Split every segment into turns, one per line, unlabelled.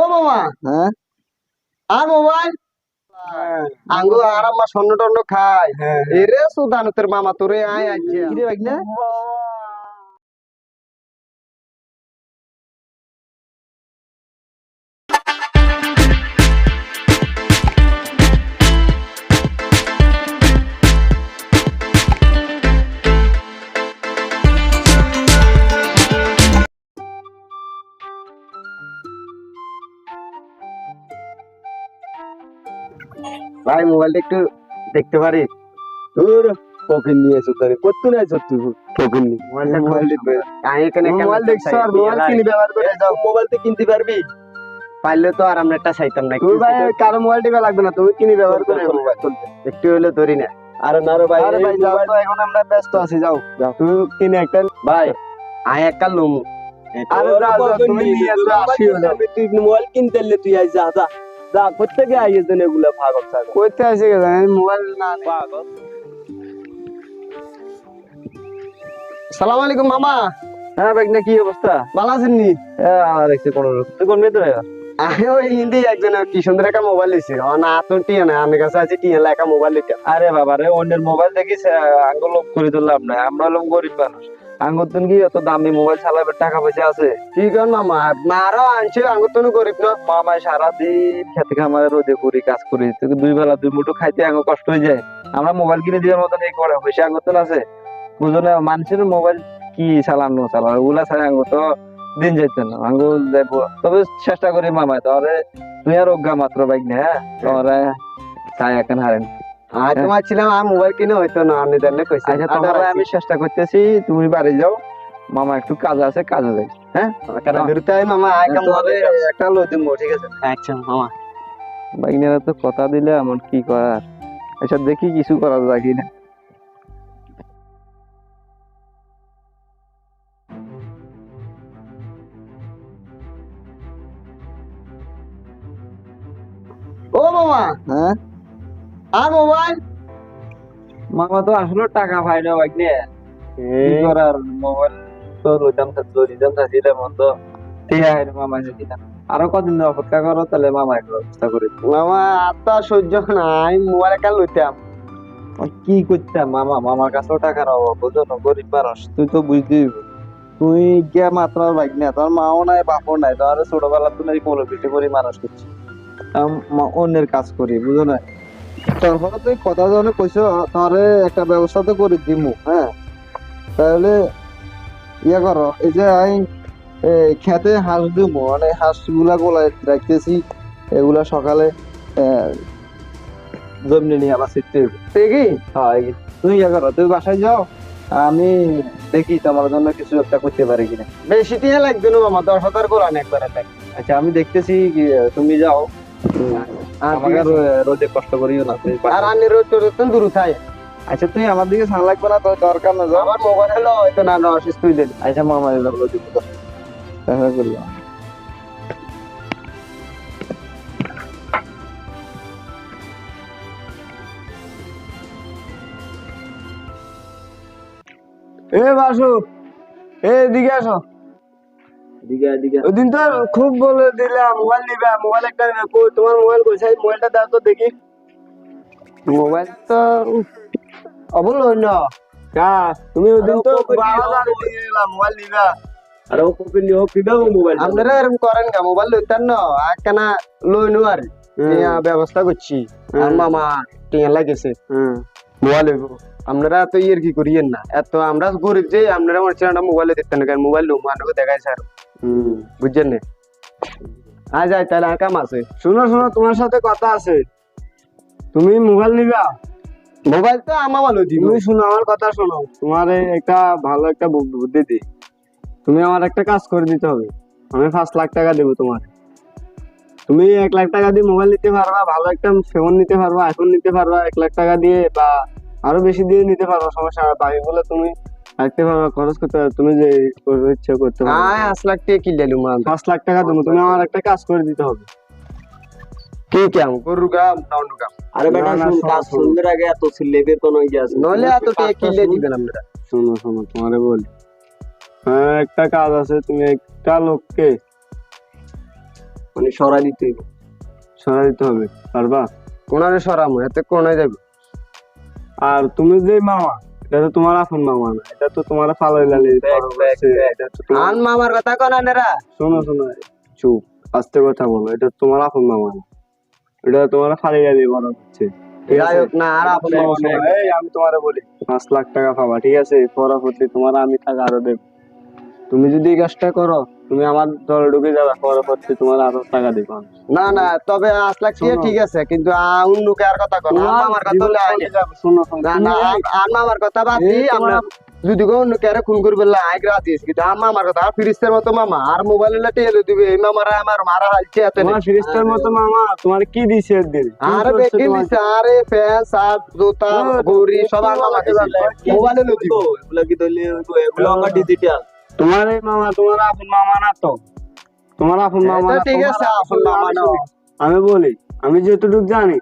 ও মামা।
হ্যাঁ
আর মোবাইল আঙ্গু আর স্বর্ণ টর্ণ খায়।
হ্যাঁ।
এরে সুদানতের মামা তোরে আয় আজকে
ভাগনা
ভাই মোবাইলটা একটু দেখতে পারি?
তোর পকেট নিয়ে এসো তারে। কত নাই তুই? পকেট নি।
মোবাইলটা
মোবাইল দেখবে।
আমি এখানে
মোবাইল দেখছ আর মোবাইল কিনে ব্যবহার করে যাও। মোবাইল তো কিনতে পারবি?
পারলে তো আর আমরা একটা চাইতাম না
তুই ভাই কারও মোবাইল টিপা লাগবে না। তুমি কিনে ব্যবহার করে মোবাইল।
একটু হলে ধরি না।
আরে না রে ভাই আরে ভাই যাও তো এখন আমরা ব্যস্ত আছি যাও। যাও। তুমি কিনে একটা
ভাই। আয় একটা লুমু।
আরে তুমি নিয়ে আসি তুই মোবাইল কিনতে তুই আই যা যা। যা এগুলা পাগল ছাগল
আসে মোবাইল না
পাগল
সালাম আলাইকুম মামা।
হ্যাঁ ভাই না কি অবস্থা?
ভালো আছেন নি?
হ্যাঁ আর একটু কোন তুই কোন মেয়ে তো
আমি ওই হিন্দি একজন কি সুন্দর একটা মোবাইল দিছে। না তো টিয়া না আমার কাছে আছে টিয়া লেখা মোবাইল দিতে
আরে বাবা রে অন্যের মোবাইল দেখিস আঙ্গুল লোক করে লাভ নাই আমরা হলাম গরিব মানুষ। আঙ্গুর তুমি কি অত দামি মোবাইল চালাবে টাকা পয়সা আছে?
ঠিক আছে মামা? মারও আনছে আঙ্গুর তো গরিব না।
মামাই সারাদিন খেতে খামারে রোদে করি কাজ করি। দুই বেলা দুই মুঠো খাইতে আঙ্গুর কষ্ট হয়ে যায়। আমরা মোবাইল কিনে দেওয়ার মতন এই করে পয়সা আঙ্গুর আছে। বুঝো না মানুষের মোবাইল কি চালানো চালানো ওগুলা ছাড়া আঙ্গুর তো দিন যাইতো না। আঙ্গুর যাইবো। তবে চেষ্টা করি মামাই তাহলে তুই আর অজ্ঞা মাত্র বাইক না হ্যাঁ? তোমার চাই এখন হারেন?
আর তোমার ছিলাম আর মোবাইল কিনে হইতো না জানলে কইছে?
আচ্ছা তোমার আমি চেষ্টা করতেছি তুমি বাড়ি যাও। মামা একটু কাজ আছে কাজে যাই হ্যাঁ?
মামা আয় একটা
একটা লই দিব ঠিক আছে?
আচ্ছা মামা।
বাইকনেরা তো কথা দিলে এমন কি করার? আচ্ছা দেখি কিছু করা যায় কিনা।
ও মামা!
হ্যাঁ?
আর মোবাইল।
মামা তো আসলে টাকা পাই না কি করার মোবাইল তো লইতাম তো দিতাম তো ঠিক আছে মামা যদি আরও কদিন অপেক্ষা করো তাহলে মামা ব্যবস্থা করে।
মামা আত্মা সহ্য নাই মোবাইল একটা লইতাম।
কি করতাম মামা? মামার কাছেও টাকার অভাব বুঝো না গরিব মানুষ তুই তো বুঝতেই। তুই কে মাত্র বাইক না তোর মাও নাই বাপও নাই তোর ছোটবেলা তুই কোলে পিঠে করে মানুষ করছি। আম- অন্যের কাজ করি বুঝো না। তারপরে তুই কথা যখন কইছো তাহলে একটা ব্যবস্থা তো করে দিমু হ্যাঁ তাহলে ইয়ে করো এই যে আমি খেতে হাঁস দিমু মানে হাঁসগুলা গোলায় রাখতেছি এগুলা সকালে জমনে নিয়ে আবার শিখতে
ঠিকই
হ্যাঁ তুমি ইয়ে করো তুমি বাসায় যাও আমি দেখি তোমার জন্য কিছু একটা করতে পারি কিনা।
বেশি টিয়া লাগবে না মামা দশ হাজার করে আন একবার
আচ্ছা আমি দেখতেছি তুমি যাও। রোদে কষ্ট করিও না
আর
বাসায়-
রোদ তো দূর থাই
আচ্ছা তুই আমার দিকে সান লাগবে না তোর দরকার না
আমার মোবাইল হলো হয়তো না না অসুস্থ
আচ্ছা মামা এলাম রোদে দেখা করলাম
এ বাসু এ দিকে আসো।
দিকে দিকে
ওই দিন তো খুব বলে দিলাম মোবাইল নিবে মোবাইল একটা। তোমার মোবাইল মোবাইলটা দাও তো দেখি। মোবাইল তো কা তুমি তো মোবাইল নিবা।
আরে ও কপি নিও মোবাইল।
আপনারা এরকম করেন কা মোবাইল লইতেন না লই নু আর। ব্যবস্থা করছি। আর মামা টিয়া লাগেছে। মোবাইল হইব আপনারা তো ইয়ের কি করিয়েন না? এত আমরা গরিব যে আপনারা হচ্ছে না মোবাইলে দেখতেন না কারণ মোবাইল লুম মানুষ দেখাই স্যার বুঝছেন না? আজ যাই তাহলে আর কাম আছে।
শুনো শুনো তোমার সাথে কথা আছে। তুমি মোবাইল নিবা?
মোবাইল তো আমার ভালো দিব।
তুমি শুনো আমার কথা শোনো। তোমার একটা ভালো একটা বুদ্ধি দিই তুমি আমার একটা কাজ করে দিতে হবে। আমি পাঁচ লাখ টাকা দেবো তোমার। তুমি এক লাখ টাকা দিয়ে মোবাইল নিতে পারবা ভালো একটা ফোন নিতে পারবা আইফোন নিতে পারবা এক লাখ টাকা দিয়ে বা আরও বেশি দিয়ে নিতে পারবা সমস্যা নাই। বাকি বলে তুমি খরচ করতে তুমি যে করবে ইচ্ছে করতে পারবা
আয় আস লাখ টাকা কিনলে লুম
পাঁচ লাখ টাকা দেবো তুমি আমার একটা কাজ করে দিতে হবে।
কি কাম গরু কাম টাউন কাম
আরে বেটা শুন কাজ সুন্দর আগে এত কোনো ইয়ে আছে।
এত টাকা কিনলে দিবেন আপনারা
শোনো শোনো তোমারে বলি। হ্যাঁ একটা কাজ আছে তুমি একটা লোককে
মানে সরা দিতে হইবে সরা দিতে হবে পারবা?
কোনারে সরামু এতে কোনায় যাবে?
আর তুমি যে মামা এটা তো তোমার আপন মামা না এটা তো তোমার ফালাই লালি
আন মামার কথা কোনানেরা
শোনো শোনো চুপ আস্তে কথা বলো এটা তোমার আপন মামা না এটা তোমার ফালাই লালি বড় হচ্ছে আমি তোমারে বলি পাঁচ লাখ টাকা পাবা ঠিক আছে? পরবর্তী তোমার আমি টাকা আরও দেব। তুমি যদি এই কাজটা করো তুমি আমার দল ঢুকে যাবে পরবর্তী তোমার আরও টাকা দিব
না না তবে আসলে কি
শোনো।
ঠিক আছে কিন্তু আ- অন্যকে আর কথা কর
তোমার
মামার কথা
যাবে, শোনো
না না
এই-
আম- কথা বাদ দি আমরা যদি কোনো অন্য কারে খুন করবে না আই রাজি আছি কিন্তু আমার কথা আর ফিরিস্তের মতো মামা আর মোবাইল লাটে এলো দিবে এই মামারা আমার মারা হালছে এত
তোমার ফিরিস্তার মতো মামা তোমার কি দিছে কি
আরে বেকি দিছে আরে ফ্যান শার্ট জুতা
তুমি
সব আর
কি
মামাকে
বলতে
দিছে? মোবাইল এলো দিব।
এগুলো কি তাহলে এগুলো আমার ডিজিটাল
তোমার এই মামা তোমার আপন মামা না তো? তোমার আপন মামা না,
ঠিক আছে,
আপন
মামা
আমি
না।
আমি বলি আমি যতটুকু জানি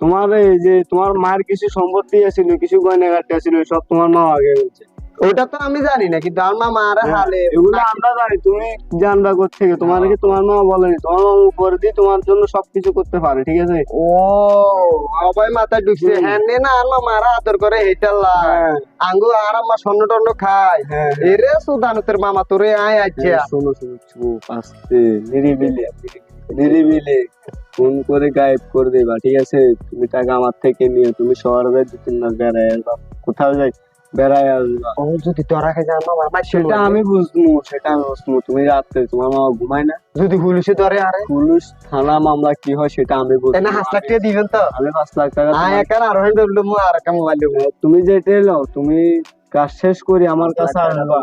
তোমার এই যে তোমার মায়ের কিছু সম্পত্তি আছিল কিছু গয়নাঘাটি আছিল সব তোমার মা আগে বলছে
ওটা তো আমি জানি না কিন্তু আমার মামা আরে হালে।
এগুলো আমরা জানি তুমি জানবা থেকে তোমার কি তোমার মা বলেনি তোমার মা উপরে দিয়ে তোমার জন্য সবকিছু করতে পারে ঠিক আছে?
ও সবাই মাথায় ঢুকছে হ্যাঁ নে না আর মামারা আদর করে হেটাল্লা
হ্যাঁ।
আঙ্গু আর আমার স্বর্ণ টর্ণ খায়।
হ্যাঁ
এরে সুদানুতের মামা তোরে আয় আচ্ছা
হ্যাঁ, শোনো শোনো চুপ আস্তে নিরিবিলি নিরিবিলি। ফোন করে গায়েব করে দেবা ঠিক আছে? তুমি টাকা আমার থেকে নিয়ে তুমি শহরে যাই দু তিন মাস বেড়ায় কোথাও যাই বেড়ায় আসবা
ও যদি তোরা খেয়ে যায় মামার মাই
সেটা আমি সেটা তুমি রাত্রে তোমার মা ঘুমায় না
যদি পুলিশে ধরে আরে
পুলিশ থানা মামলা কি হয় সেটা আমি বুঝব
এনে হাস লাখ টাকা দিবেন তো
আমি লাখ টাকা
আয় একার আর হ্যান্ড ধরলো মু আর একটা মোবাইল দেবো
তুমি যেটা এলো তুমি কাজ শেষ করি আমার কাছে আসবা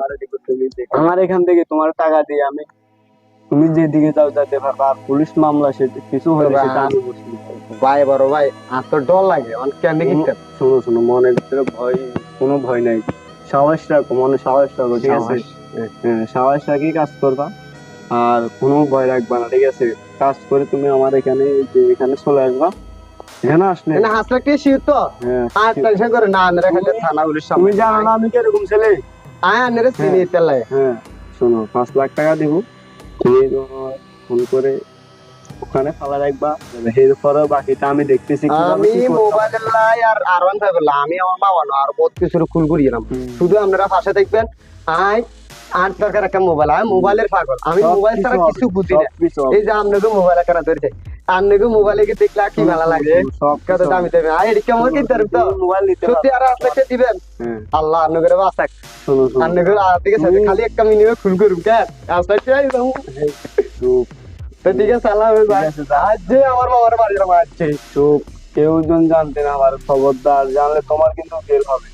আমার এখান থেকে তোমার টাকা দিয়ে আমি তুমি যেদিকে যাও যেতে পারবা আর পুলিশ মামলা সেটা কিছু হলে সেটা আমি
ভাই বড় ভাই আর তো ডর লাগে অনেক কেন কিনতে
শোনো শোনো মনের ভিতরে ভয় কোনো ভয় নাই সাহস রাখো মনে সাহস রাখো ঠিক আছে হ্যাঁ সাহস রাখি কাজ করবা আর কোনো ভয় রাখবা না ঠিক আছে কাজ করে তুমি আমার এখানে যে এখানে চলে আসবা এখানে আসলে
হাস লাখ টাকা শিওর তো
হ্যাঁ
আর টেনশন করে না আনরে খালি থানা পুলিশ
তুমি জানো না আমি কীরকম ছেলে
আয় আনরে চিনি তেলে
হ্যাঁ শোনো পাঁচ লাখ টাকা দিব তুমি ফোন করে ওখানে ফালা রাখবা এরপরে বাকিটা আমি দেখতেছি
আমি মোবাইল লাই আর আর ওয়ান ফাইভ আমি আমার মা না আর বহুত কিছু খুল করিলাম। শুধু আপনারা পাশে দেখবেন আই আট টাকার একটা মোবাইল আমি মোবাইলের পাগল। আমি মোবাইল ছাড়া
কিছু
বুঝি না। এই যে আপনাকে মোবাইল কেনা ধরছে। মোবাইলে কি দেখলে কি ভালো লাগে।
সব
দামি দেবে। আই এদিকে আমার কিনতে পারবে তো?
মোবাইল নিতে
সত্যি আর আসলে দিবেন?
হ্যাঁ।
আল্লাহ বাসাক
শোনো
আর দিকে সাথে খালি একটা মিনিমে কেন আসলে তো ঠিক আছে আল্লাহ। আজ যে আমার বাবার আমার আছে
চুপ। কেউ জন জানতে না আমার খবরদার। জানলে তোমার কিন্তু ফেল হবে। আর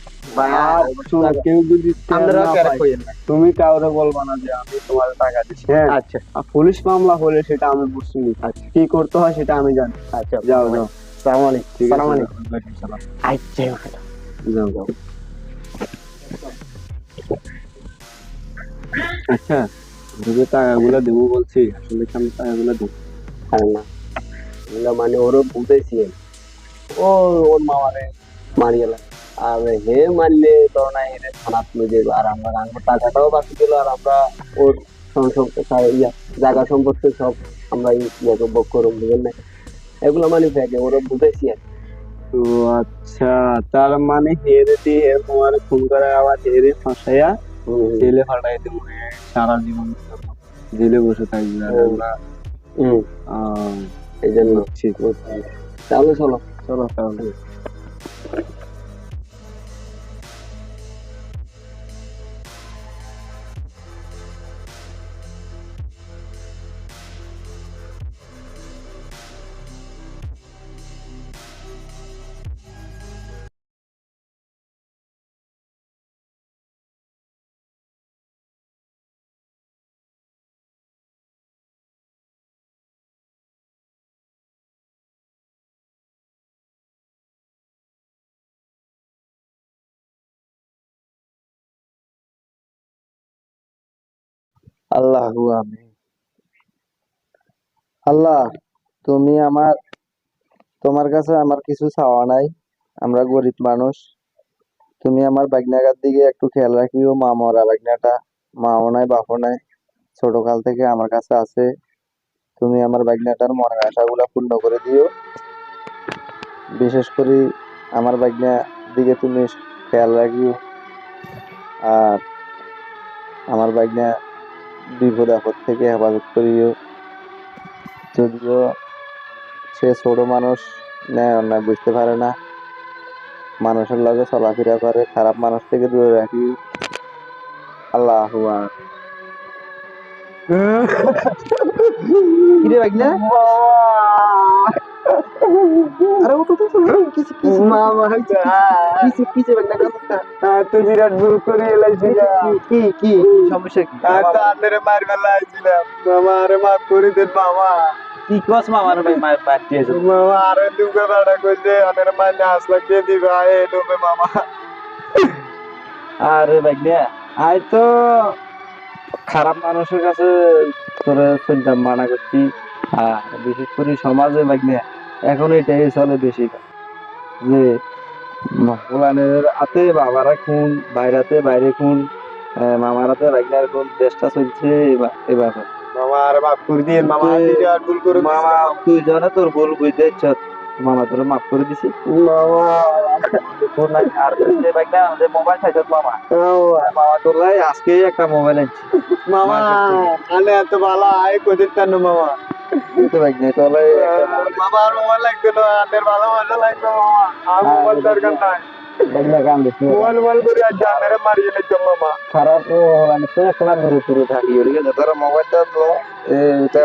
কেউ যদি টের
আপনারা
না
ক্যারেক্ট
পায়,
কইেন না
তুমি কাউরে বলবা না যে আমি তোমার টাকা দিচ্ছি হ্যাঁ?
আচ্ছা।
পুলিশ মামলা হলে সেটা আমি বুঝছি কি করতে হয় সেটা আমি জানি।
আচ্ছা
যাও যাও।
সালাম আলাইকুম। সালাম আলাইকুম। আচ্ছা
যাও যাও। আচ্ছা তোকে টাকাগুলো দেবো বলছি আসলে কি আমি টাকাগুলো দেবো?
না। মানে ওরও বুঝেছি ও ওর মামারে মারিয়েলা আর হে মারলে তো না হেরে থানাত লয়ে যাবে আর আমরা আমার টাকাটাও বাকি গেল আর আমরা ওর ইয়া জায়গা সম্পত্তি সব আমরা বক করুম বুঝলেন না? এগুলো মানে ফেকে ওরা বুঝেছি আর
তো আচ্ছা তার মানে হেরে দিয়ে তোমার ফোন করে আবার হেরে ফাঁসাইয়া জেলে ফাটাই দেবো সারা জীবন জেলে বসে থাকবে আমরা।
এই জন্য
ঠিক।
তাহলে চলো
চলো। তাহলে।
আল্লাহ আল্লাহ, তুমি আমার, তোমার কাছে আমার কিছু চাওয়া নাই, আমরা গরিব মানুষ। তুমি আমার বাগনাগার দিকে একটু খেয়াল রাখিও, মা মরা বাগনাটা, মাও নাই, বাপও নাই ছোট কাল থেকে আমার কাছে আছে।
তুমি আমার বাগনাটার মনের আশাগুলো পূর্ণ করে দিও। বিশেষ করে আমার বাগনা দিকে তুমি খেয়াল রাখিও। আর আমার বাগনা বিপদ আপদ থেকে হেফাজত করিও। যদিও সে ছোট মানুষ ন্যায় অন্যায় বুঝতে পারে না। মানুষের লগে চলাফেরা করে খারাপ মানুষ থেকে দূরে রাখি। আল্লাহ আরে কি
কস মামার ভাই পাট
মামা বেড়া কইছে দিবে? আয় ডুবে মামা।
আরে বাগনা আই তো। খারাপ মানুষের কাছে তোরে শুনতাম মানা করছি। আর বিশেষ করে সমাজে বাগনা এখন এটাই চলে বেশি। যে ফুলানের হাতে বাবারা খুন বাইরাতে বাইরে খুন আহ, মামারাতে বাগনার খুন দেশটা চলছে এবা- এভাবে
মামা আরে মাফ করে দিন মামা ভুল করে
মামা তুই জানে তোর ভুল বুঝতে ইচ্ছ মামা তোর মাফ করে দিছি।
মামা।
তোর নাই আর যে বাগনা যে মোবাইল খাইছত মামা। মামা তোর লাই আজকে একটা মোবাইল আনছি।
মামা আনে এত ভালো আয় কোদিন তান্ন মামা।
তো
তোর লাই মোবাইল
আর লাগবে না আনের ভালো মজা লাগবে মামা আর মোবাইল দরকার নাই।
কাম দিছি
মোবাইল। মোবাইল করে আর জানারে মারিয়ে নিচ্ছ মামা
খারাপ হলাম থাকি
তোর মোবাইলটা তো এটা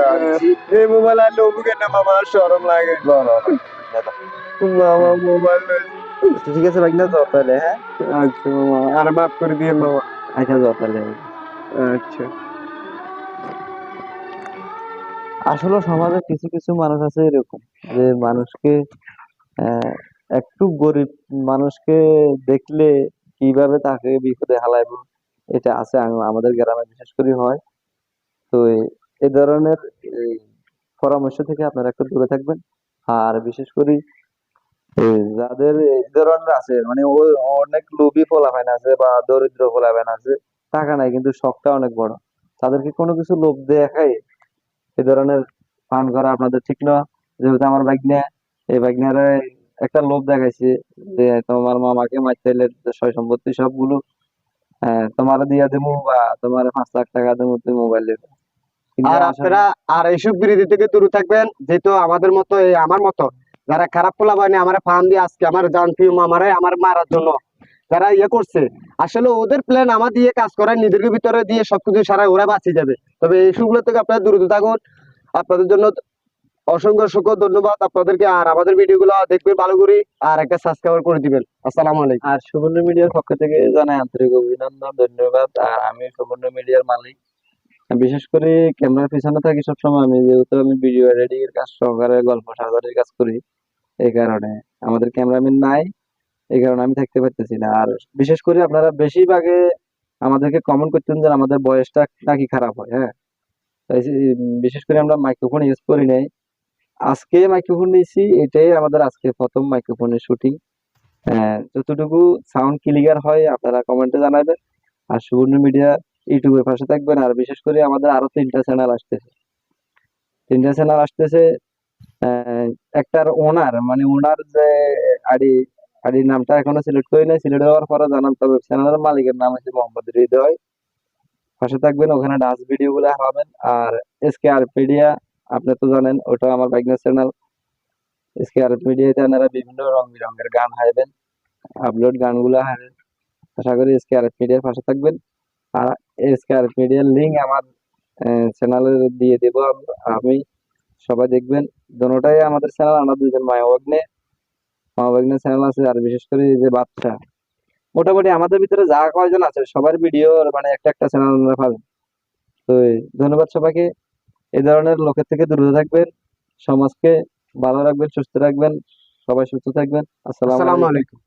এই মোবাইল আনলে অমুকে না মামা আর সরম লাগে।
ল।
মামা মোবাইল
ঠিক আছে বাগনা তো তাহলে হ্যাঁ?
আচ্ছা মামা আর মাফ করে দিয়ে মামা
আচ্ছা যাও তাহলে।
আচ্ছা।
আসলে সমাজে কিছু কিছু মানুষ আছে এরকম যে মানুষকে একটু গরিব মানুষকে দেখলে কীভাবে তাকে বিপদে হালাইবো, এটা আছে আমাদের গ্রামে বিশেষ করে হয়। তো এ- ধরনের পরামর্শ থেকে আপনারা একটু দূরে থাকবেন। আর বিশেষ করে যাদের এই ধরনের আছে মানে অনেক লোভী ফলাফাইন আছে বা দরিদ্র ফলাফাইন আছে, টাকা নাই কিন্তু শখটা অনেক বড়। তাদেরকে কোনো কিছু লোভ দেখায় এই ধরনের ফান করা আপনাদের ঠিক না। যেহেতু আমার বাইকনা এই বাইকনারে একটা লোভ দেখাইছে যে তোমার মামাকে মারতে এলে সয় সম্পত্তি সবগুলো তোমার দিয়া দেবো বা তোমার পাঁচ লাখ টাকা দেবো তুমি মোবাইল কিন্তু
আর আপনারা আর এইসব বিরোধী থেকে দূরে থাকবেন। যেহেতু আমাদের মতো এই আমার মতো যারা খারাপ পোলা বাহিনী আমার ফার্ম দিয়ে আজকে আমার জান প্রিয় মামারে আমার মারার জন্য যারা ইয়ে করছে। আসলে ওদের প্ল্যান আমার দিয়ে কাজ করায় নিজেদের ভিতরে দিয়ে সবকিছু সারা ওরা বাঁচিয়ে যাবে। তবে এইসবগুলো থেকে আপনারা দূরে থাকুন। আপনাদের জন্য অসংখ্য অসংখ্য ধন্যবাদ আপনাদেরকে। আর আমাদের ভিডিওগুলো দেখবেন ভালো করে আর একটা সাবস্ক্রাইব করে দিবেন। আসসালামু আলাইকুম।
আর সুবর্ণ মিডিয়ার পক্ষ থেকে জানাই আন্তরিক অভিনন্দন, ধন্যবাদ। আর আমি সুবর্ণ মিডিয়ার মালিক। বিশেষ করে ক্যামেরার পিছনে থাকি সবসময়। আমি যেহেতু আমি ভিডিও এডিটিং এর কাজ সহকারে গল্প সাগরের কাজ করি, এই কারণে আমাদের ক্যামেরাম্যান নাই। এই কারণে আমি থাকতে পারতেছি না। আর বিশেষ করে আপনারা বেশিরভাগে আমাদেরকে কমেন্ট করতেন যে আমাদের বয়সটা নাকি খারাপ হয় হ্যাঁ? তাই বিশেষ করে আমরা মাইক্রোফোন ইউজ করি নাই। আজকে মাইক্রোফোন নিয়েছি, এটাই আমাদের আজকে প্রথম মাইক্রোফোনের শুটিং যতটুকু সাউন্ড ক্লিয়ার হয়, আপনারা কমেন্টে জানাবেন। আর সুবর্ণ মিডিয়া ইউটিউবের পাশে থাকবেন। আর বিশেষ করে আমাদের আরও তিনটা চ্যানেল আসতেছে। তিনটা চ্যানেল আসতেছে একটার ওনার মানে ওনার যে আইডি আইডির নামটা এখনও সিলেক্ট করি নাই। সিলেক্ট হওয়ার পরে জানান তবে চ্যানেলের মালিকের নাম হচ্ছে মোহাম্মদ হৃদয়। পাশে থাকবেন, ওখানে ডান্স ভিডিও গুলো পাবেন। আর এসকে আর মিডিয়া আপনি তো জানেন, ওটা আমার বাইকনার চ্যানেল এসকে আর মিডিয়াতে আপনারা বিভিন্ন রং বেরঙের গান হাইবেন আপলোড গানগুলো হাইবেন আশা করি এসকে আর মিডিয়ার পাশে থাকবেন। আর এসকে আর মিডিয়ার লিঙ্ক আমার চ্যানেলে দিয়ে দেবো আমি সবাই দেখবেন। দোনোটাই আমাদের চ্যানেল আমরা দুজন মায়া অগ্নে অগ্নে চ্যানেল আছে, আর বিশেষ করে যে বাচ্চা, মোটামুটি আমাদের ভিতরে যা কয়জন আছে, সবার ভিডিও মানে একটা একটা চ্যানেল আমরা পাবেন। তো ধন্যবাদ সবাইকে। এই ধরনের লোকের থেকে দূরে থাকবেন, সমাজকে ভালো রাখবেন, সুস্থ রাখবেন, সবাই সুস্থ থাকবেন। আসসালামু
আলাইকুম।